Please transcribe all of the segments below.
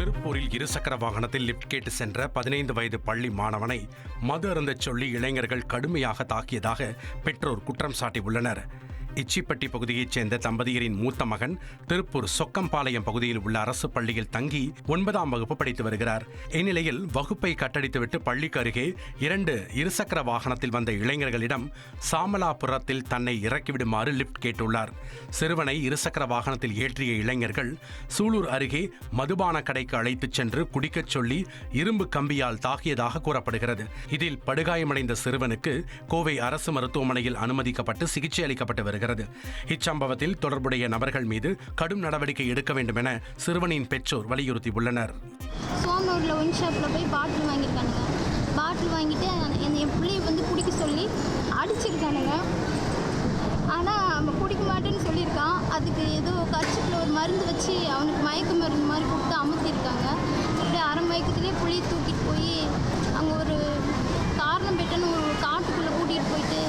திருப்பூரில் இருசக்கர வாகனத்தில் லிப்ட் கேட்டு சென்ற பதினைந்து வயது பள்ளி மாணவனை மது அருந்தச் சொல்லி இளைஞர்கள் கடுமையாக தாக்கியதாக பெற்றோர் குற்றம் சாட்டியுள்ளனர். இச்சிப்பட்டி பகுதியைச் சேர்ந்த தம்பதியரின் மூத்த மகன் திருப்பூர் சொக்கம்பாளையம் பகுதியில் உள்ள அரசு பள்ளியில் தங்கி ஒன்பதாம் வகுப்பு படித்து வருகிறார். இந்நிலையில் வகுப்பை கட்டடித்துவிட்டு பள்ளிக்கு அருகே இரண்டு இருசக்கர வாகனத்தில் வந்த இளைஞர்களிடம் சாமலாபுரத்தில் தன்னை இறக்கிவிடுமாறு லிப்ட் கேட்டுள்ளார். சிறுவனை இருசக்கர வாகனத்தில் ஏற்றிய இளைஞர்கள் சூலூர் அருகே மதுபான கடைக்கு அழைத்துச் சென்று குடிக்கச் சொல்லி இரும்பு கம்பியால் தாக்கியதாக கூறப்படுகிறது. இதில் படுகாயமடைந்த சிறுவனுக்கு கோவை அரசு மருத்துவமனையில் அனுமதிக்கப்பட்டு சிகிச்சை அளிக்கப்பட்டு வருகிறது இச்சம்பவத்தில் தொடர்புடைய நபர்கள் மீது கடும் நடவடிக்கை எடுக்க வேண்டும் என சிறுவனின் பெற்றோர் வலியுறுத்தியுள்ளனர். சோமனூரில் ஒன் ஷாப்பில் போய் பாட்டில் வாங்கியிருக்கானுங்க. பாட்டில் வாங்கிட்டு என் பிள்ளையை வந்து குடிக்க சொல்லி அடிச்சிருக்கானுங்க. ஆனால் அவன் குடிக்க மாட்டேன்னு சொல்லியிருக்கான். அதுக்கு ஏதோ கட்சியில் ஒரு மருந்து வச்சு அவனுக்கு மயக்க மருந்து மாதிரி கொடுத்து அமுத்திருக்காங்க அப்படியே அரை மயக்கத்துலேயே புளியை தூக்கிட்டு போய் அங்கே ஒரு காரணம் பெட்டன்னு ஒரு காட்டுக்குள்ளே கூட்டிகிட்டு போயிட்டு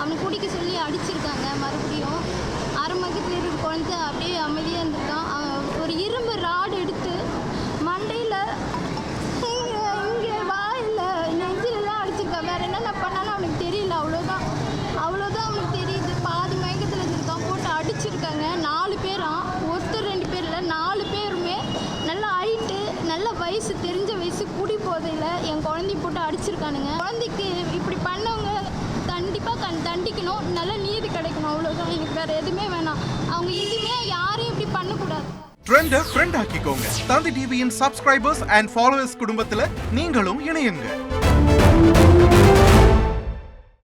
அவனை குடிக்க சொல்லி அடிச்சிருக்காங்க. மறுபடியும் அரை மயக்கத்தில் இருக்கிற குழந்தை அப்படியே அமைதியாக இருந்திருக்கான். ஒரு இரும்பு ராடு எடுத்து மண்டையில் இங்கே இங்கே வாயில் நெஞ்சிலெல்லாம் அடிச்சிருக்கான். வேறு என்னென்ன பண்ணாலும் அவனுக்கு தெரியல அவ்வளோதான் அவ்வளோதான் அவனுக்கு தெரியுது. பாதி மயக்கத்தில் இருந்திருக்கான். போட்டு அடிச்சிருக்காங்க. நாலு பேராம் ஒருத்தர் ரெண்டு பேர் இல்லை. நாலு பேருமே நல்லா ஹைட்டு நல்ல வயசு தெரிஞ்ச வயசு குடி போதையில் என் குழந்தைய போட்டு அடிச்சிருக்கானுங்க. குழந்தைக்கு இப்படி பண்ண தன் தண்டிக்கணும். நல்ல நீதி கிடைக்கணும். அவ்வளோதான் எனக்கு வேற எதுவுமே வேணாம். அவங்க இனிமே யாரையும் இப்படி பண்ணக்கூடாது. ட்ரெண்டை ஃப்ரெண்ட் ஆக்கிக்கோங்க. தந்தி டிவியின் சப்ஸ்கிரைபர்ஸ் அண்ட் ஃபாலோவர்ஸ் குடும்பத்துல நீங்களும் இணையுங்க.